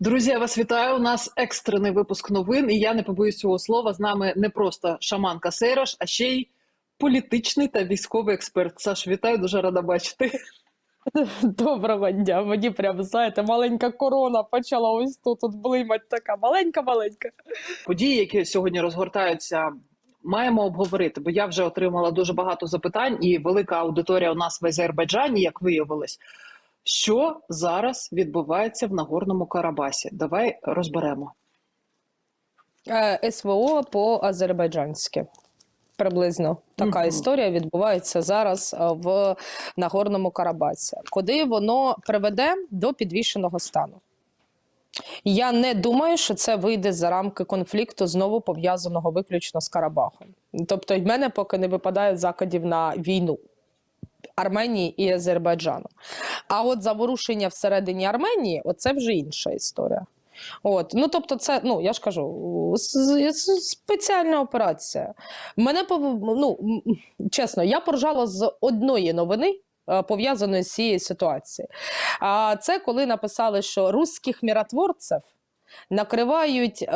Друзі, я вас вітаю. У нас екстрений випуск новин, і я не побоюсь цього слова. З нами не просто шаманка Сейраш, а ще й політичний та військовий експерт. Саш, вітаю, дуже рада бачити. Доброго дня. Мені прям знаєте, маленька корона почала ось тут от блимать така маленька-маленька. Події, які сьогодні розгортаються, маємо обговорити, бо я вже отримала дуже багато запитань, і велика аудиторія у нас в Азербайджані, як виявилось. Що зараз відбувається в Нагорному Карабасі? Давай розберемо. Е, СВО по-азербайджанськи. Приблизно така Мгм. історія відбувається зараз е, в Нагорному Карабасі, куди воно приведе до підвішеного стану. Я не думаю, що це вийде за рамки конфлікту, знову пов'язаного виключно з Карабахом. Тобто, в мене поки не випадає закладів на війну Арменії і Азербайджану. А от заворушення всередині Арменії оце вже інша історія. От, ну тобто, це, ну я ж кажу, спеціальна операція. Мене ну чесно, я поржала з одної новини. е, Пов'язаної з цією ситуацією. А це коли написали, що русських миротворців накривають е,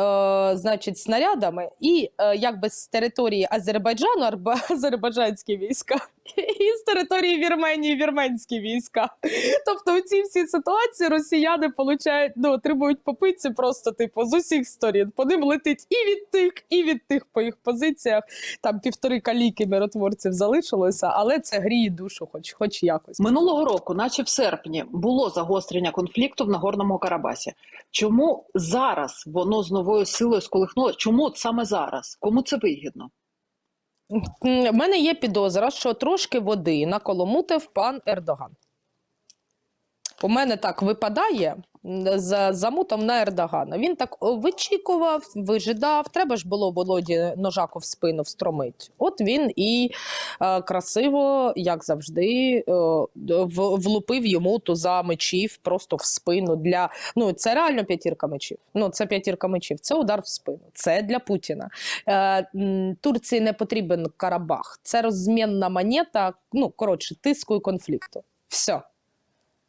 значить, снарядами, і е, якби з території Азербайджану азербайджанські війська, і з території Вірменії вірменські війська. Тобто у цій всі ситуації росіяни получають, ну, отримують попитці просто типу з усіх сторін. По ним летить і від тих, і від тих по їх позиціях. Там півтори каліки миротворців залишилося, але це гріє душу, хоч, хоч якось. Минулого року, наче в серпні, було загострення конфлікту в Нагорному Карабасі. Чому зараз воно з новою силою сколихнуло? Чому саме зараз? Кому це вигідно? В мене є підозра, що трошки води наколомутив пан Ердоган. У мене так випадає за замутом на Ердогана. Він так вичікував, вижидав. Треба ж було Володі ножаку в спину встромить. От він і е, красиво, як завжди, е, влупив йому туза мечів просто в спину. Для ну це реально п'ятірка мечів. Ну це п'ятірка мечів. Це удар в спину. Це для Путіна. Е, Турції не потрібен Карабах. Це розмінна монета. Ну коротше, тиску і конфлікту. Все.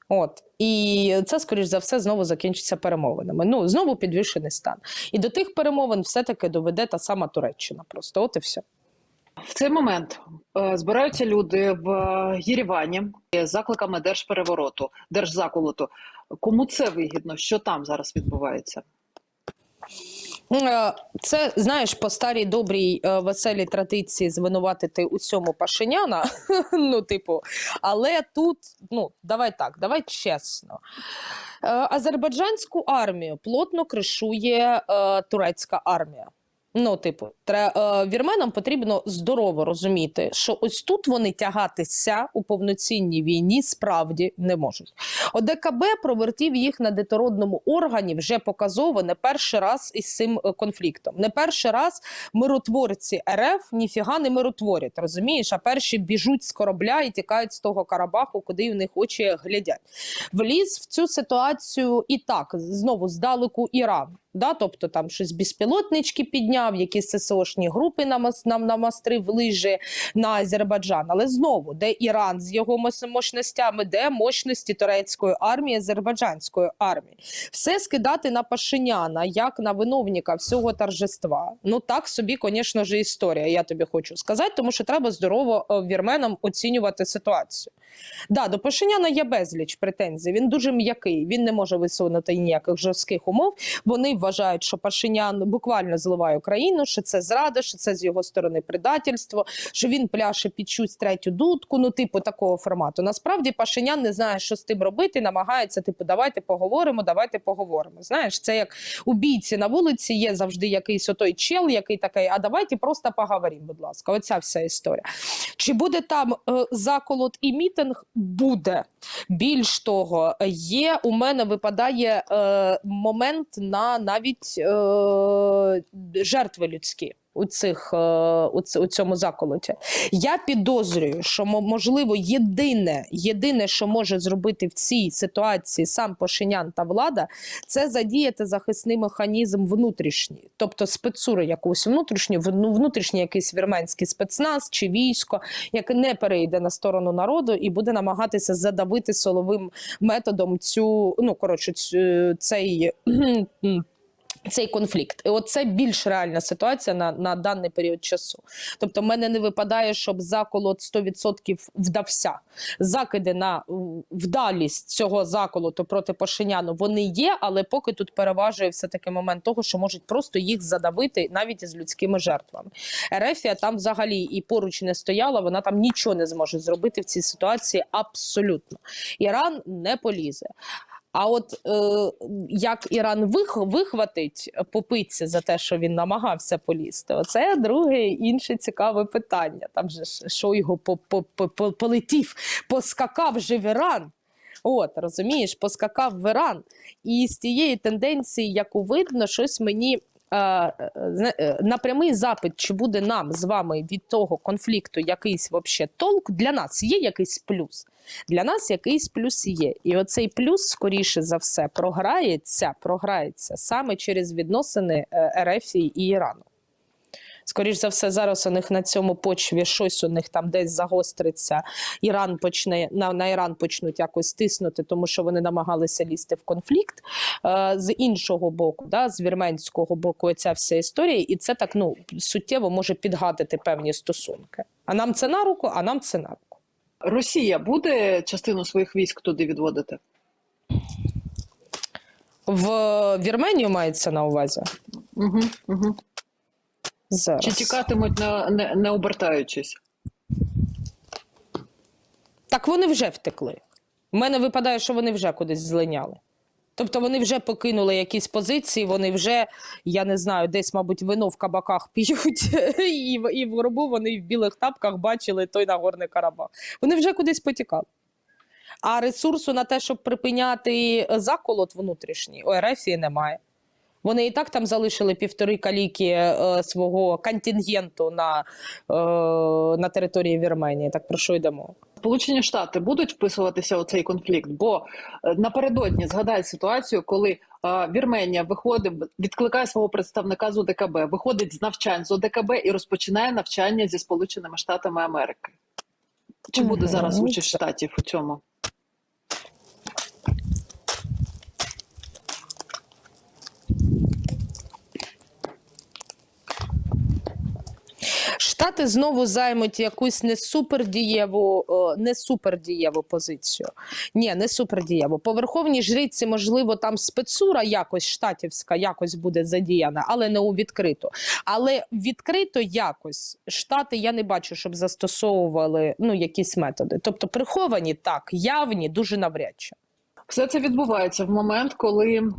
От і це, скоріш за все, знову закінчиться перемовинами. Ну знову підвищений стан. І до тих перемовин все-таки доведе та сама Туреччина. Просто от і все. В цей момент е, збираються люди в е, Єревані з закликами держперевороту, держзаколоту. Кому це вигідно? Що там зараз відбувається? Е, Це знаєш, по старій добрій е, веселій традиції звинуватити у цьому Пашиняна. ну, типу, але тут, ну давай так, давай чесно. Е, Азербайджанську армію плотно кришує турецька армія. Ну, типу, тре, е, вірменам потрібно здорово розуміти, що ось тут вони тягатися у повноцінній війні справді не можуть. ОДКБ провертів їх на детородному органі вже показово не перший раз із цим е, конфліктом. Не перший раз миротворці РФ ніфіга не миротворять, розумієш? А перші біжуть з корабля і тікають з того Карабаху, куди в них очі глядять. Вліз в цю ситуацію і так знову здалеку Іран. Да, тобто там щось безпілотнички підняв, якісь ССОшні групи нам намастрив лижі на Азербайджан. Але знову, де Іран з його мощностями, де мощності турецької армії, азербайджанської армії, все скидати на Пашиняна як на виновника всього торжества. Ну так собі, звісно ж, історія. Я тобі хочу сказати, тому що треба здорово е, вірменам оцінювати ситуацію. Да, до Пашиняна є безліч претензій. Він дуже м'який. Він не може висунути ніяких жорстких умов. Вони вважають, що Пашинян буквально зливає Україну, що це зрада, що це з його сторони предательство, що він пляше під чусь третю дудку. Ну, типу такого формату. Насправді Пашинян не знає, що з тим робити. Намагається, типу, давайте поговоримо, давайте поговоримо. Знаєш, це як у бійці на вулиці є завжди якийсь отой чел, який такий, а давайте просто поговоримо, будь ласка. Оця вся історія. Чи буде там е, заколот і мітинг? Буде. Більш того, є у мене випадає е, момент на навіть е, жертви людські. У цих е, у, цьому заколоті. Я підозрюю, що мо- можливо єдине, єдине, що може зробити в цій ситуації сам Пашинян та влада, це задіяти захисний механізм внутрішній, тобто спецури якусь внутрішню, вну- внутрішній якийсь вірменський спецназ чи військо, яке не перейде на сторону народу і буде намагатися задавити силовим методом цю ну коротше цю, цей. Цей конфлікт, і оце більш реальна ситуація на, на даний період часу. Тобто, в мене не випадає, щоб заколот 100% вдався. Закиди на вдалість цього заколоту проти Пашиняну вони є, але поки тут переважує все таки момент того, що можуть просто їх задавити навіть із людськими жертвами. Ерефія там взагалі і поруч не стояла, вона там нічого не зможе зробити в цій ситуації абсолютно. Іран не полізе. А от е, як Іран вих, вихватить попитці за те, що він намагався полізти, оце друге інше цікаве питання. Там же Шойгу по, по, полетів, поскакав же в Іран. От, розумієш, поскакав в Іран. І з тієї тенденції, яку видно, щось мені. Е, зна- е, На прямий запит, чи буде нам з вами від того конфлікту якийсь вообще толк, для нас є якийсь плюс. Для нас якийсь плюс є. І оцей плюс, скоріше за все, програється, програється саме через відносини е, РФ і Ірану. Скоріше за все, зараз у них на цьому почві щось у них там десь загостриться. Іран почне на, на Іран почнуть якось тиснути, тому що вони намагалися лізти в конфлікт. Е, з іншого боку, да, з вірменського боку, ця вся історія, і це так ну суттєво може підгадити певні стосунки. А нам це на руку, а нам це на руку. Росія буде частину своїх військ туди відводити? В Вірменію мається на увазі Угу, угу. Зараз. Чи тікатимуть не, не, не обертаючись? Так вони вже втекли. У мене випадає, що вони вже кудись злиняли. Тобто вони вже покинули якісь позиції, вони вже, я не знаю, десь, мабуть, вино в кабаках п'ють, і, в- і в гробу вони в білих тапках бачили той Нагорний Карабах. Вони вже кудись потікали. А ресурсу на те, щоб припиняти заколот внутрішній, у Ерефії немає. Вони і так там залишили півтори каліки е, свого контингенту на, е, на території Вірменії. Так про що йдемо? Сполучені Штати будуть вписуватися у цей конфлікт, бо е, напередодні згадай ситуацію, коли е, Вірменія виходить, відкликає свого представника з ОДКБ, виходить з навчань з ОДКБ і розпочинає навчання зі Сполученими Штатами Америки. Чи буде зараз Ну, участь штатів у цьому? Штати знову займуть якусь не супердієву, е, не супердієву позицію. Ні, не супердієву. По верховній жриці, можливо, там спецура якось штатівська якось буде задіяна, але не у відкрито. Але відкрито якось штати я не бачу, щоб застосовували ну якісь методи. Тобто приховані так, явні, дуже навряд чи. Все це відбувається в момент, коли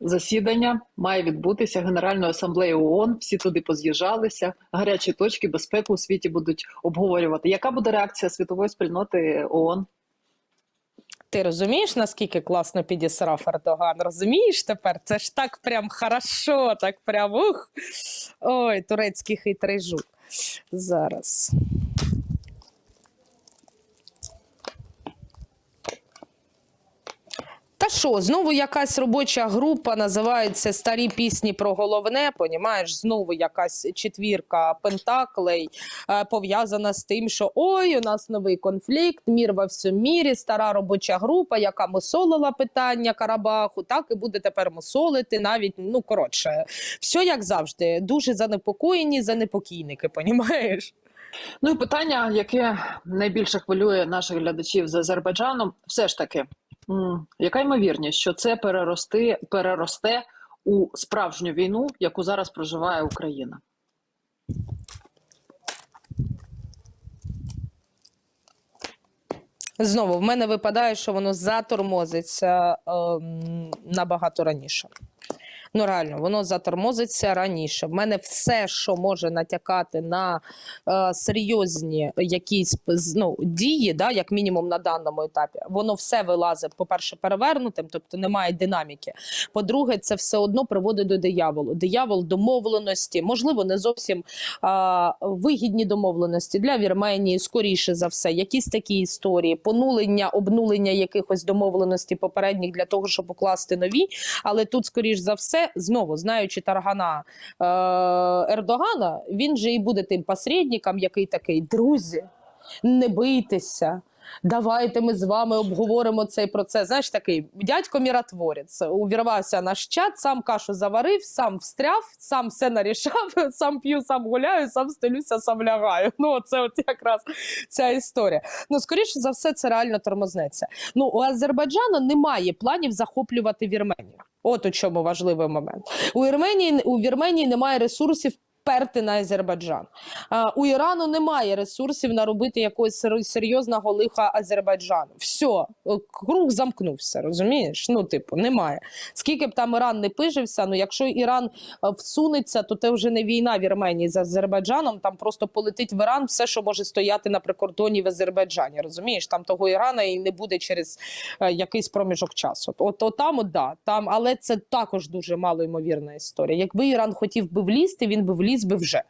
засідання має відбутися Генеральної асамблеї ООН. Всі туди поз'їжджалися. Гарячі точки безпеку у світі будуть обговорювати. Яка буде реакція світової спільноти ООН? Ти розумієш, наскільки класно підісрав Ердоган? Розумієш тепер? Це ж так прям хорошо, так прям ух. Ой, турецький хитрий жук. Зараз. Та що, знову якась робоча група називається Старі пісні про головне. Понімаєш, знову якась четвірка пентаклей е, пов'язана з тим, що ой, у нас новий конфлікт, мір во всьому мірі, стара робоча група, яка мусолила питання Карабаху, так і буде тепер мусолити. Навіть ну коротше, все як завжди. Дуже занепокоєні занепокійники, понімаєш? Ну і питання, яке найбільше хвилює наших глядачів з Азербайджаном, все ж таки, яка ймовірність, що це перерости, переросте у справжню війну, яку зараз проживає Україна? Знову в мене випадає, що воно затормозиться е, набагато раніше. Ну реально, воно затормозиться раніше. В мене все, що може натякати на е, серйозні якісь ну, дії, да, як мінімум на даному етапі, воно все вилазить, по-перше, перевернутим, тобто немає динаміки. По-друге, це все одно приводить до дияволу. Диявол домовленості, можливо, не зовсім а, вигідні домовленості для Вірменії, скоріше за все, якісь такі історії, понулення, обнулення якихось домовленостей попередніх для того, щоб укласти нові. Але тут, скоріш за все, знову знаючи таргана е, Ердогана, він же і буде тим посередником, який такий друзі, не бийтеся. Давайте ми з вами обговоримо цей процес. Знаєш, такий дядько міротворець увірвався наш чат, сам кашу заварив, сам встряв, сам все нарішав, сам п'ю, сам гуляю, сам стелюся, сам лягаю. Ну, це от якраз ця історія. Ну, скоріше за все, це реально тормознеться. Ну, у Азербайджану немає планів захоплювати Вірменію. От у чому важливий момент. У Вірменії, у Вірменії немає ресурсів. Перти на Азербайджан. У Ірану немає ресурсів наробити якогось серйозного лиха Азербайджану. Все, круг замкнувся, розумієш? Ну, типу, немає. Скільки б там Іран не пижився, ну якщо Іран е, всунеться, то це вже не війна Вірменії з Азербайджаном. Там просто полетить в Іран все, що може стояти на прикордоні в Азербайджані. Розумієш, там того Ірана і не буде через е, якийсь проміжок часу. От, от там, от, да, там, але це також дуже малоймовірна історія. Якби Іран хотів би влізти, він би вліз би вже.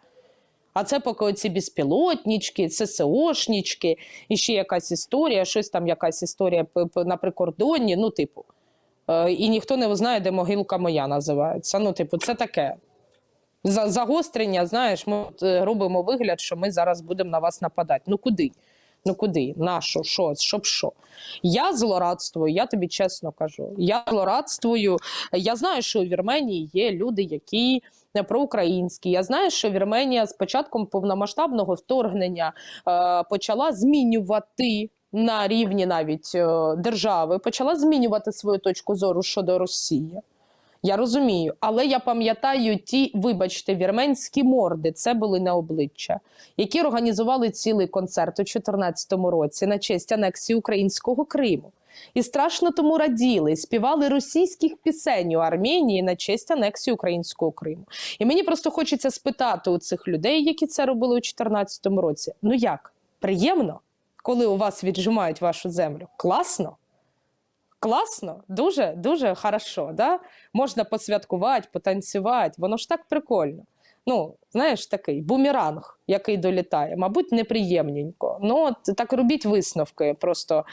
А це поки оці безпілотнічки, ССОшнічки, і ще якась історія, щось там, якась історія на прикордонні, ну, типу. Е, і ніхто не знає, де могилка моя називається. Ну, типу, це таке. Загострення, знаєш, ми е, робимо вигляд, що ми зараз будемо на вас нападати. Ну куди? Ну куди? На що? Що? Щоб що? Я злорадствую, я тобі чесно кажу. Я злорадствую. Я знаю, що у Вірменії є люди, які не проукраїнські. Я знаю, що Вірменія з початком повномасштабного вторгнення е, почала змінювати на рівні навіть е, держави, почала змінювати свою точку зору щодо Росії. Я розумію, але я пам'ятаю ті, вибачте, вірменські морди, це були не обличчя, які організували цілий концерт у 2014 році на честь анексії українського Криму. І страшно тому раділи, співали російських пісень у Арменії на честь анексії українського Криму. І мені просто хочеться спитати у цих людей, які це робили у 2014 році: ну як? Приємно, коли у вас віджимають вашу землю? Класно? Класно, дуже дуже хорошо. Да? Можна посвяткувати, потанцювати. Воно ж так прикольно. Ну, знаєш, такий бумеранг, який долітає, мабуть, неприємненько. Ну, от так робіть висновки. Просто е,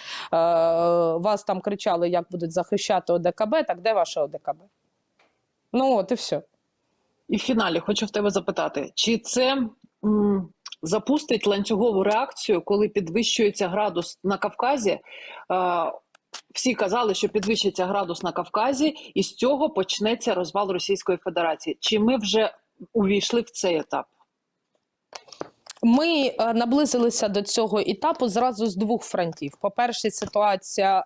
вас там кричали, як будуть захищати ОДКБ, так де ваше ОДКБ? Ну, от і все. І в фіналі хочу в тебе запитати, чи це м, запустить ланцюгову реакцію, коли підвищується градус на Кавказі? Е, всі казали, що підвищиться градус на Кавказі, і з цього почнеться розвал Російської Федерації. Чи ми вже увійшли в цей етап? Ми е, наблизилися до цього етапу зразу з двох фронтів. По-перше, ситуація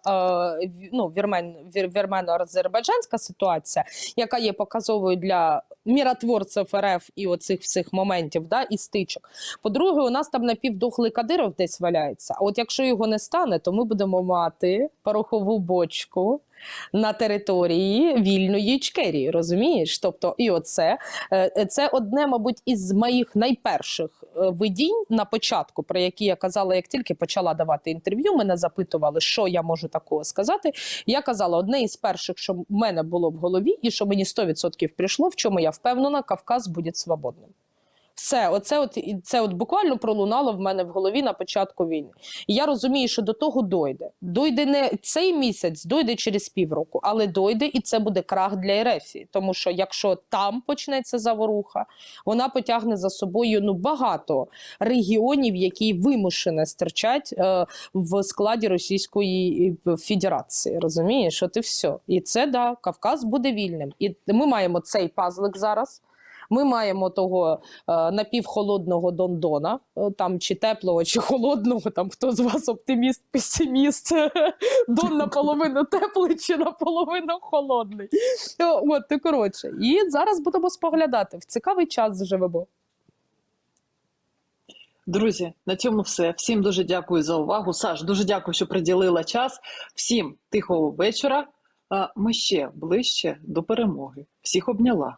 е, ну, вірмен, вірмено-азербайджанська ситуація, яка є показовою для міротворців РФ і оцих всіх моментів, да, і стичок. По-друге, у нас там напівдохлий Кадиров десь валяється. А от якщо його не стане, то ми будемо мати порохову бочку. На території вільної Ічкерії, розумієш? Тобто, і оце Е, Це одне, мабуть, із моїх найперших е, видінь на початку, про які я казала, як тільки почала давати інтерв'ю. Мене запитували, що я можу такого сказати. Я казала, одне із перших, що в мене було в голові, і що мені 100% прийшло, в чому я впевнена, Кавказ буде свободним. Все, оце от це от буквально пролунало в мене в голові на початку війни. І я розумію, що до того дойде. Дойде не цей місяць, дойде через півроку, але дойде, і це буде крах для Ерефії. Тому що якщо там почнеться заворуха, вона потягне за собою ну багато регіонів, які вимушено стирчать е, в складі Російської е, Федерації. Розумієш, от і все. І це да, Кавказ буде вільним. І ми маємо цей пазлик зараз. Ми маємо того е, напівхолодного Дондона, е, там чи теплого, чи холодного, там хто з вас оптиміст, песиміст, Дон наполовину теплий чи наполовину холодний. Е, От, і коротше. І зараз будемо споглядати. В цікавий час живемо. Друзі, на цьому все. Всім дуже дякую за увагу. Саш, дуже дякую, що приділила час. Всім тихого вечора. ми ще ближче до перемоги. Всіх обняла.